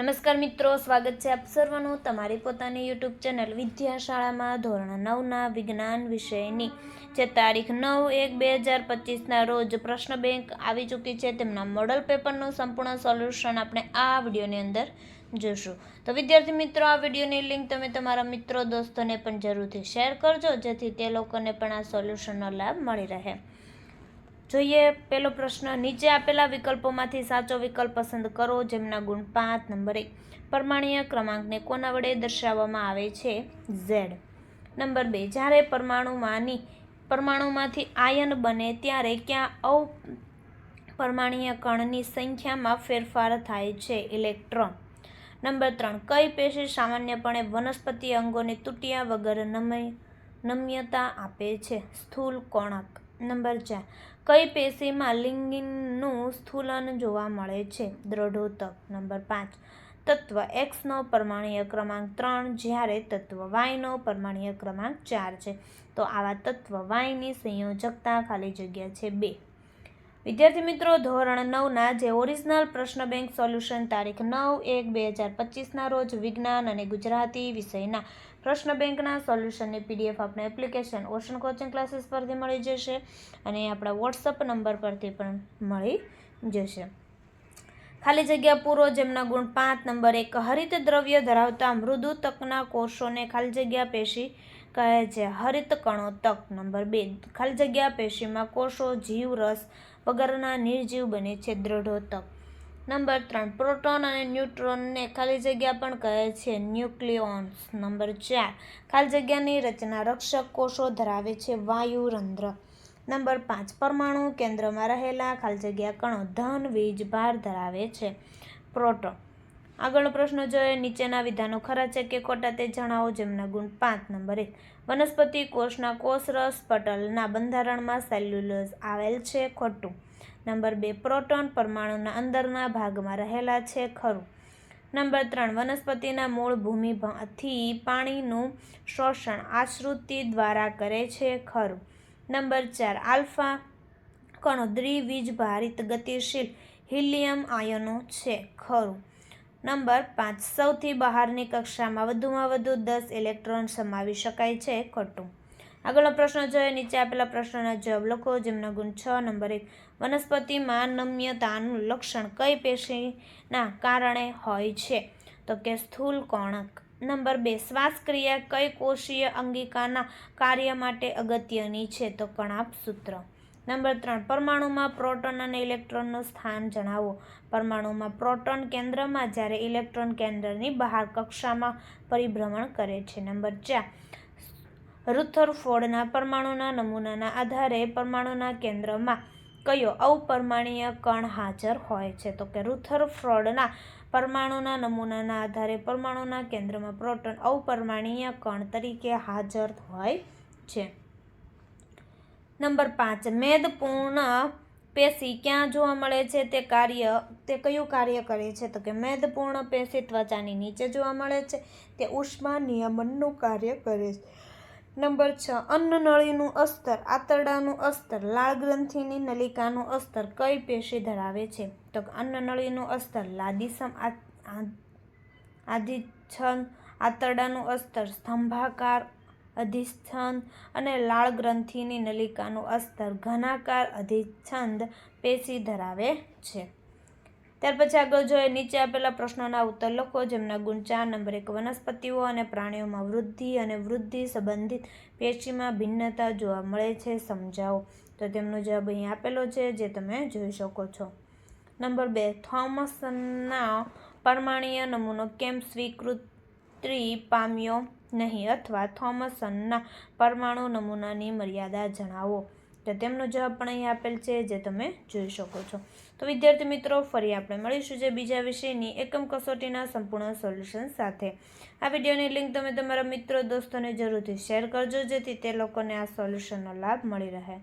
નમસ્કાર મિત્રો, સ્વાગત છે આપ સર્વનું તમારી પોતાની યુટ્યુબ ચેનલ વિદ્યાશાળામાં ધોરણ નવના વિજ્ઞાન વિષયની. જે તારીખ નવ એક બે હજાર પચીસના રોજ પ્રશ્ન બેંક આવી ચૂકી છે. તેમના મોડલ પેપરનું સંપૂર્ણ સોલ્યુશન આપણે આ વિડીયોની અંદર જોશું. તો વિદ્યાર્થી મિત્રો, આ વિડીયોની લિંક તમે તમારા મિત્રો, દોસ્તોને પણ જરૂરથી શેર કરજો, જેથી તે લોકોને પણ આ સોલ્યુશનનો લાભ મળી રહે. જોઈએ પેલો પ્રશ્ન, નીચે આપેલા વિકલ્પોમાંથી સાચો વિકલ્પ પસંદ કરો, જેમના ગુણ પાંચ, નંબર એક. પરમાણીય ક્રમાંકને કોના વડે દર્શાવવામાં આવે છે? ઝેડ. નંબર બે, જ્યારે પરમાણુમાંની, પરમાણુમાંથી આયન બને ત્યારે ક્યાં અપરમાણ્વીય કણની સંખ્યામાં ફેરફાર થાય છે? ઇલેક્ટ્રોન. નંબર ત્રણ, કઈ પેશી સામાન્યપણે વનસ્પતિ અંગોને તૂટ્યા વગર નમય નમ્યતા આપે છે? સ્થૂલ કોણક નંબર ચાર કઈ પેશીમાં લિંગિનનું સ્થૂલન જોવા મળે છે? દ્રઢોતક. નંબર પાંચ. તત્વ. એક્સનો પરમાણીય ક્રમાંક ત્રણ, જ્યારે તત્વ વાયનો પરમાણીય ક્રમાંક ચાર છે. તો આવા તત્વ વાયની સંયોજકતા ખાલી જગ્યા છે બે. વિદ્યાર્થી મિત્રો, ધોરણ નવના જે ઓરિજિનલ પ્રશ્ન બેંક સોલ્યુશન તારીખ નવ એક બે હજાર પચીસના રોજ વિજ્ઞાન અને ગુજરાતી વિષયના પ્રશ્ન બેંકના સોલ્યુશનની પીડીએફ આપણે એપ્લિકેશન ઓશન કોચિંગ ક્લાસીસ પરથી મળી જશે અને આપણા વોટ્સઅપ નંબર પરથી પણ મળી જશે. ખાલી જગ્યા પૂરો જેમના ગુણ પાંચ, નંબર એક હરિત દ્રવ્ય ધરાવતા મૃદુ તકના કોષોને ખાલી જગ્યા પેશી કહે છે. હરિત કણો તક, નંબર બે ખાલી જગ્યા પેશીમાં કોષો, જીવ, રસ વગરના નિર્જીવ બને છે દ્રઢોતક નંબર ત્રણ, પ્રોટોન અને ન્યુટ્રોનને ખાલી જગ્યા પણ કહે છે ન્યુક્લિયોન્સ નંબર ચાર, ખાલી જગ્યાની રચના રક્ષક કોષો ધરાવે છે વાયુરંધ્ર નંબર પાંચ, પરમાણુ કેન્દ્રમાં રહેલા ખાલી જગ્યા કણો ધન, વીજ, ભાર ધરાવે છે. પ્રોટોન આગળનો પ્રશ્ન જોઈએ. નીચેના વિધાનો ખરા છે કે ખોટા તે જણાવો જેમના ગુણ પાંચ નંબર. એક વનસ્પતિ કોષના કોષરસ પટલના બંધારણમાં સેલ્યુલોઝ આવેલ છે ખોટું. નંબર બે, પ્રોટોન પરમાણુના અંદરના ભાગમાં રહેલા છે ખરું. નંબર ત્રણ, વનસ્પતિના મૂળ ભૂમિથી પાણીનું શોષણ આશ્રુતિ દ્વારા કરે છે ખરું. નંબર ચાર, આલ્ફા કણો દ્વિવીજભારિત ગતિશીલ હિલિયમ આયનો છે ખરું. નંબર પાંચ સૌથી બહારની કક્ષામાં વધુમાં વધુ દસ ઇલેક્ટ્રોન સમાવી શકાય છે ખોટું. આગળનો પ્રશ્ન જોઈએ. નીચે આપેલા પ્રશ્નના જવાબ લખો. જેમના ગુણ છ, નંબર એક. વનસ્પતિમાં નમ્યતાનું લક્ષણ કઈ પેશીના કારણે હોય છે? તો કે સ્થૂલ કોણક. નંબર બે. શ્વાસક્રિયા કઈ કોષીય અંગિકાના કાર્ય માટે અગત્યની છે? તો કણાપ સૂત્ર. નંબર ત્રણ, પરમાણુમાં પ્રોટોન અને ઇલેક્ટ્રોનનું સ્થાન જણાવો. પરમાણુમાં પ્રોટોન કેન્દ્રમાં જ્યારે ઇલેક્ટ્રોન કેન્દ્રની બહાર કક્ષામાં પરિભ્રમણ કરે છે. નંબર ચાર રુથરફોર્ડના પરમાણુના નમૂનાના આધારે પરમાણુના કેન્દ્રમાં કયો અવપરમાણીય કણ હાજર હોય છે? તો કે રુથરફોર્ડના પરમાણુના નમૂનાના આધારે પરમાણુના કેન્દ્રમાં પ્રોટોન અવપરમાણીય કણ તરીકે હાજર હોય છે. નંબર પાંચ, મેદપૂર્ણ પેશી ક્યાં જોવા મળે છે? તે કાર્ય, તે કયું કાર્ય કરે છે? તો કે મેદપૂર્ણ પેશી ત્વચાની નીચે જોવા મળે છે. તે ઉષ્મા નિયમનનું કાર્ય કરે છે. નંબર છ અન્નનળીનું અસ્તર, આંતરડાનું અસ્તર, લાળ ગ્રંથિની નલિકાનું અસ્તર કઈ પેશી ધરાવે છે? તો અન્નનળીનું અસ્તર, લાદીસમ આધિચ્છદ આંતરડાનું અસ્તર, સ્તંભાકાર અધિચ્છદ અને લાળ ગ્રંથિની નલિકાનું અસ્તર ઘનાકાર અધિચ્છંદ પેશી ધરાવે છે. ત્યાર પછી આગળ જોઈએ, નીચે આપેલા પ્રશ્નોના ઉત્તર લખો, જેમના ગુણ ચાર, નંબર એક વનસ્પતિઓ અને પ્રાણીઓમાં વૃદ્ધિ અને વૃદ્ધિ સંબંધિત પેશીમાં ભિન્નતા જોવા મળે છે, સમજાવો. તો તેમનો જવાબ અહીં આપેલો છે, જે તમે જોઈ શકો છો. નંબર બે, થોમસના પરમાણીય નમૂનો કેમ સ્વીકૃતિ પામ્યો નહીં અથવા થોમસનના પરમાણુ નમૂનાની મર્યાદા જણાવો. તો તેમનો જવાબ પણ અહીં આપેલ છે, જે તમે જોઈ શકો છો. તો વિદ્યાર્થી મિત્રો, ફરી આપણે મળીશું જે બીજા વિષયની એકમ કસોટીના સંપૂર્ણ સોલ્યુશન સાથે. આ વિડીયોની લિંક તમે તમારા મિત્રો, દોસ્તોને જરૂરથી શેર કરજો, જેથી તે લોકોને આ સોલ્યુશનનો લાભ મળી રહે.